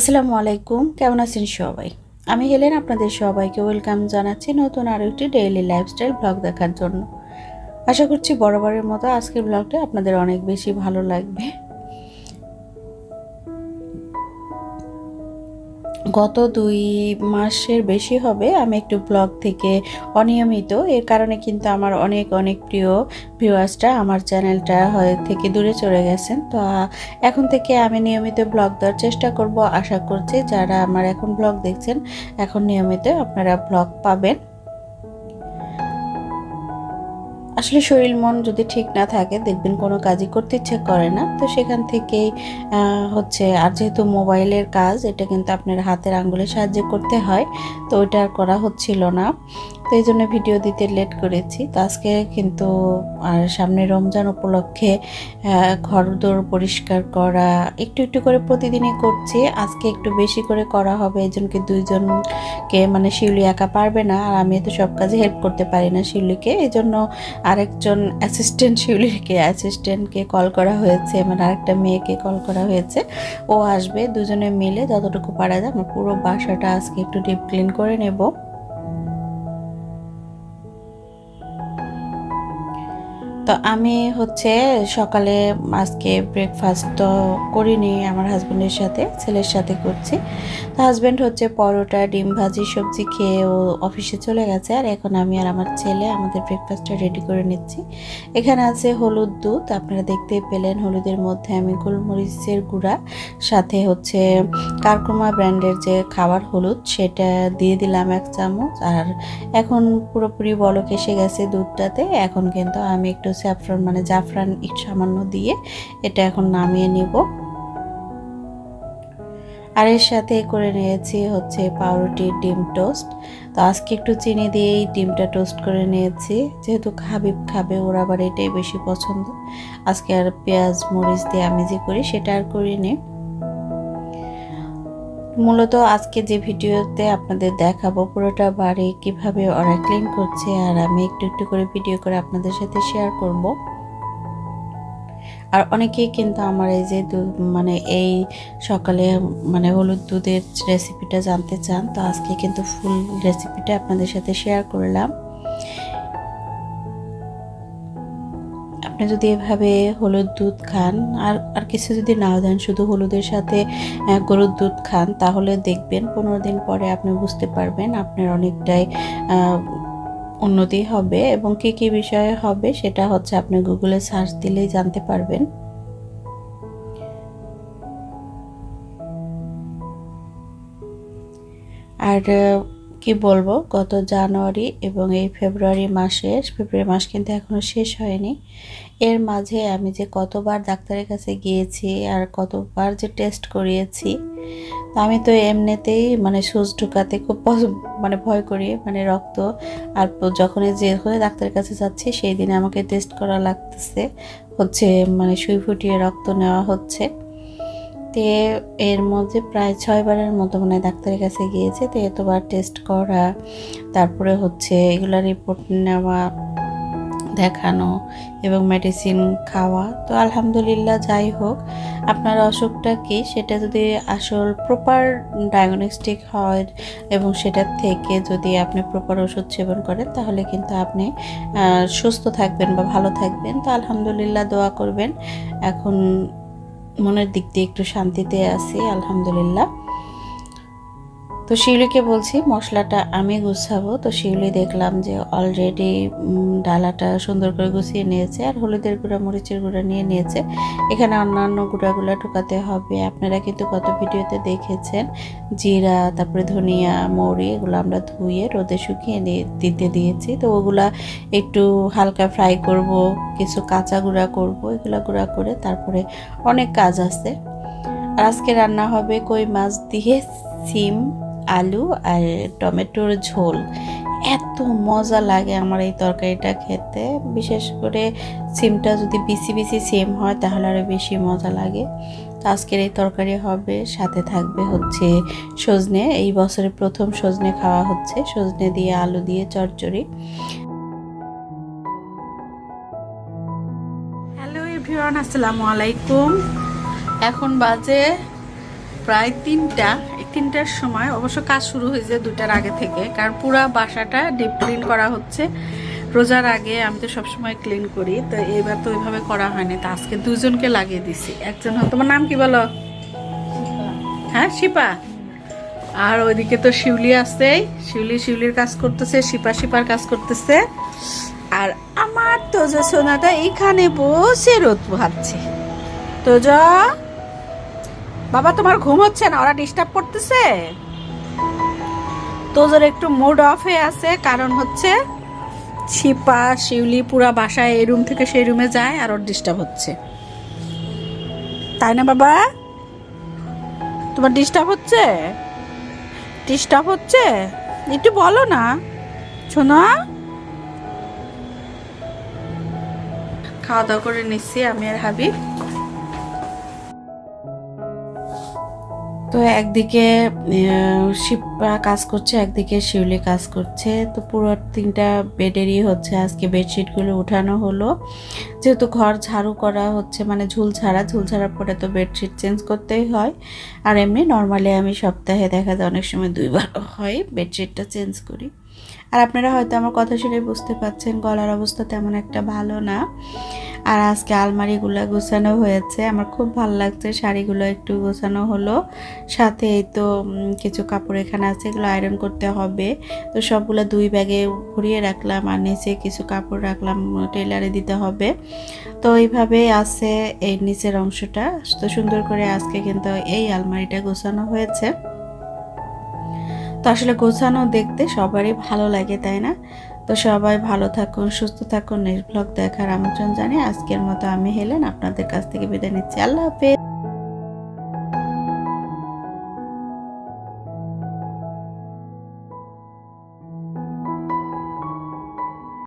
আসসালামু আলাইকুম, কেমন আছেন সবাই? আমি হেলেন, আপনাদের সবাইকে ওয়েলকাম জানাচ্ছি নতুন আরও একটি ডেইলি লাইফস্টাইল ব্লগ দেখার জন্য। আশা করছি বরাবরের মতো আজকের ব্লগটা আপনাদের অনেক বেশি ভালো লাগবে। গত দুই মাসের বেশি হবে আমি একটু ব্লগ থেকে অনিয়মিত। এর কারণে কিন্তু আমার অনেক অনেক প্রিয় ভিউয়ার্সটা আমার চ্যানেলটা হয় থেকে দূরে চলে গেছেন। তো এখন থেকে আমি নিয়মিত ব্লগ দেওয়ার চেষ্টা করব। আশা করছি যারা আমার এখন ব্লগ দেখছেন, এখন নিয়মিত আপনারা ব্লগ পাবেন। আসলে শরীর মন যদি ঠিক না থাকে, দেখবেন কোনো কাজই করতে ইচ্ছে করে না। তো সেখান থেকেই হচ্ছে, আর যেহেতু মোবাইলের কাজ, এটা কিন্তু আপনার হাতের আঙ্গুলের সাহায্যে করতে হয়। তো ওইটা আর করা হচ্ছিল না। তো এই জন্য ভিডিও দিতে লেট করেছি। তো আজকে কিন্তু আর সামনে রমজান উপলক্ষে ঘরদোর পরিষ্কার করা, একটু একটু করে প্রতিদিনই করছি। আজকে একটু বেশি করে করা হবে, এই জন্য দুইজনকে মানে শিউলি একা পারবে না, আর আমি তো সব কাজে হেল্প করতে পারি না শিউলিকে। এই জন্য আরেকজন অ্যাসিস্ট্যান্ট শিউলিকে অ্যাসিস্ট্যান্টকে কল করা হয়েছে মানে আরেকটা মেয়েকে কল করা হয়েছে। ও আসবে, দুজনে মিলে, যতটুকু পারা যায়, আমার পুরো বাসাটা আজকে একটু ডিপ ক্লিন করে নেব। তো আমি হচ্ছে সকালে আজকে ব্রেকফাস্ট তো করিনি আমার হাজব্যান্ডের সাথে, ছেলের সাথে করছি। তো হাজব্যান্ড হচ্ছে পরোটা, ডিম ভাজি, সবজি খেয়ে ও অফিসে চলে গেছে আর এখন আমি আর আমার ছেলে আমাদের ব্রেকফাস্টটা রেডি করে নিচ্ছি। এখানে আছে হলুদ দুধ, আপনারা দেখতেই পেলেন হলুদের মধ্যে আমি গোলমরিচের গুঁড়া, সাথে হচ্ছে কারকুমা ব্র্যান্ডের যে খাবার হলুদ সেটা দিয়ে দিলাম এক চামচ। আর এখন পুরোপুরি বলক এসে গেছে দুধটাতে, এখন কিন্তু আমি একটু স্যাফরন মানে জাফরান একটু সামান্য দিয়ে এটা এখন নামিয়ে নিব। আর এর সাথে করে নিয়েছি হচ্ছে পাউরুটি ডিম টোস্ট। তো আজকে একটু চিনি দিয়েই ডিমটা টোস্ট করে নিয়েছি। যেহেতু খাবিব খাবে, ওর আবার এটাই বেশি পছন্দ। আজকে আর পেঁয়াজ, মরিচ দিয়ে আমি যে করি, সেটা আর করিনি। মূলত আজকে যে ভিডিওতে আপনাদের দেখাবো পুরোটা বাড়ি কীভাবে ওরা ক্লিন করছে আর আমি একটু একটু করে ভিডিও করে আপনাদের সাথে শেয়ার করব। আর অনেকেই কিন্তু আমার এই যে মানে এই সকালে মানে হলুদ দুধের রেসিপিটা জানতে চান, তো আজকে কিন্তু ফুল রেসিপিটা আপনাদের সাথে শেয়ার করলাম। আপনি যদি এভাবে হলুদ দুধ খান, আর আর কিছু যদি নাও দেন শুধু হলুদের সাথে গরুর দুধ খান, তাহলে দেখবেন পনেরো দিন পরে আপনি বুঝতে পারবেন আপনার অনেকটাই উন্নতি হবে। এবং কি কি বিষয়ে হবে সেটা হচ্ছে আপনি গুগলে সার্চ দিলেই জানতে পারবেন। আর কি বলব? গত জানুয়ারি এবং এই ফেব্রুয়ারি মাসে ফেব্রুয়ারি মাস কিন্তু এখনও শেষ হয়নি। এর মাঝে আমি যে কতবার ডাক্তারের কাছে গিয়েছি আর কতবার যে টেস্ট করিয়েছি আমি তো এমনিতেই মানে সুচ ঢুকাতে খুব মানে ভয় করি মানে রক্ত। আর যখনই যে যখনই ডাক্তারের কাছে যাচ্ছি, সেই দিনে আমাকে টেস্ট করা লাগতেছে। হচ্ছে মানে সুই ফুটিয়ে রক্ত নেওয়া হচ্ছে। তে এর মধ্যে প্রায় ছয়বারের মতো মানে ডাক্তারের কাছে গিয়েছে। তো এতবার টেস্ট করা, তারপরে হচ্ছে এগুলা রিপোর্ট নেওয়া, দেখানো এবং মেডিসিন খাওয়া। তো আলহামদুলিল্লাহ যাই হোক, আপনার অসুখটা কি? সেটা যদি আসল প্রপার ডায়াগনস্টিক হয় এবং সেটার থেকে যদি আপনি প্রপার ওষুধ সেবন করেন, তাহলে কিন্তু আপনি সুস্থ থাকবেন বা ভালো থাকবেন। তো আলহামদুলিল্লাহ দোয়া করবেন। এখন মনের দিক দিয়ে একটু শান্তিতে আছি আলহামদুলিল্লাহ। তো শিউলিকে বলছি, মশলাটা আমি গুছাবো। তো শিউলি দেখলাম যে অলরেডি ডালাটা সুন্দর করে গুছিয়ে নিয়েছে আর হলুদের গুঁড়া, মরিচের গুঁড়া নিয়ে নিয়েছে। এখানে অন্যান্য গুঁড়াগুলো ঢোকাতে হবে। আপনারা কিন্তু কত ভিডিওতে দেখেছেন, জিরা, তারপরে ধনিয়া, মৌরি, এগুলো আমরা ধুয়ে রোদে শুকিয়ে দিতে দিয়েছি। তো ওগুলা একটু হালকা ফ্রাই করব, কিছু কাঁচা গুঁড়া করব, এগুলো গুঁড়া করে তারপরে অনেক কাজ আছে। আর আজকে রান্না হবে কই মাছ দিয়ে, সিম। আলু আর টমেটোর ঝোল। এত মজা লাগে আমার এই তরকারিটা খেতে। বিশেষ করে সিমটা যদি বিসি বিসি সিম হয় তাহলে আরও বেশি মজা লাগে। তো আজকের এই তরকারি হবে, সাথে থাকবে হচ্ছে সজনে। এই বছরের প্রথম সজনে খাওয়া হচ্ছে। সজনে দিয়ে আলু দিয়ে চচ্চড়ি। হ্যালো এভরিওয়ান, আসসালামু আলাইকুম। এখন বাজে প্রায় তিনটা। তিনটার সময় অবশ্য কাজ শুরু হয়েছে দুটার আগে থেকে কারণ পুরা বাসাটা ডিপ ক্লিন করা হচ্ছে। রোজার আগে আমি তো সবসময় ক্লিন করি তো এবার তো ওইভাবে করা হয়নি। তো আজকে দুজনকে লাগিয়ে দিছি। একজন তোমার নাম কি বলো? হ্যাঁ শিপা? আর ওইদিকে তো শিউলি আছে শিউলি শিউলির কাজ করতেছে শিপা শিপার কাজ করতেছে। আর আমার তোজা সোনাটা এইখানে বসে রোদ পোহাচ্ছে তোজা? বাবা, তোমার ঘুম হচ্ছে না, ওরা ডিস্টার্ব করতেছে। তোজোর একটু মুড অফ হয়ে আছে, কারণ হচ্ছে ছিপা শিউলি পুরা বাসায় এই রুম থেকে সেই রুমে যায় আর ওর ডিস্টার্ব হচ্ছে। তাই না বাবা? তোমার ডিস্টার্ব হচ্ছে? ডিস্টার্ব হচ্ছে? একটু বলো না। শোনা। খাওয়া দাওয়া করে নিচ্ছি আমি আর হাবিব তো একদিকে শিপরা কাজ করছে, একদিকে শিউলি কাজ করছে। তো পুরো তিনটা বেডেরই হচ্ছে আজকে বেডশিটগুলো উঠানো হলো। যেহেতু ঘর ঝাড়ু করা হচ্ছে মানে ঝুল ছাড়া ঝুল ছাড়ার পরে তো বেডশিট চেঞ্জ করতেই হয়। আর এমনি নর্মালি আমি সপ্তাহে দেখা যায় অনেক সময় দুইবার হয় বেডশিটটা চেঞ্জ করি। আর আপনারা হয়তো আমার কথা শুনে বুঝতে পাচ্ছেন গলার অবস্থা তেমন একটা ভালো না। আর আজকে আলমারিগুলো গোছানো হয়েছে। আমার খুব ভালো লাগছে শাড়িগুলো একটু গোছানো হলো। সাথে এই তো কিছু কাপড় এখানে আছে, এগুলো আয়রন করতে হবে। তো সবগুলো দুই ব্যাগে ভরিয়ে রাখলাম আর নিচে কিছু কাপড় রাখলাম টেলারে দিতে হবে। তো এইভাবে আছে এই নিচের অংশটা। তো সুন্দর করে আজকে কিন্তু এই আলমারিটা গোছানো হয়েছে। তো আসলে গোছানো দেখতে সবারই ভালো লাগে, তাই না? তো সবাই ভালো থাকুন, সুস্থ থাকুন। নেক্সট ব্লগ দেখার আমন্ত্রণ জানিয়ে আজকের মতো আমি হেলেন। আপনাদের কাছ থেকে বিদায় নিচ্ছি। আল্লাহ হাফেজ।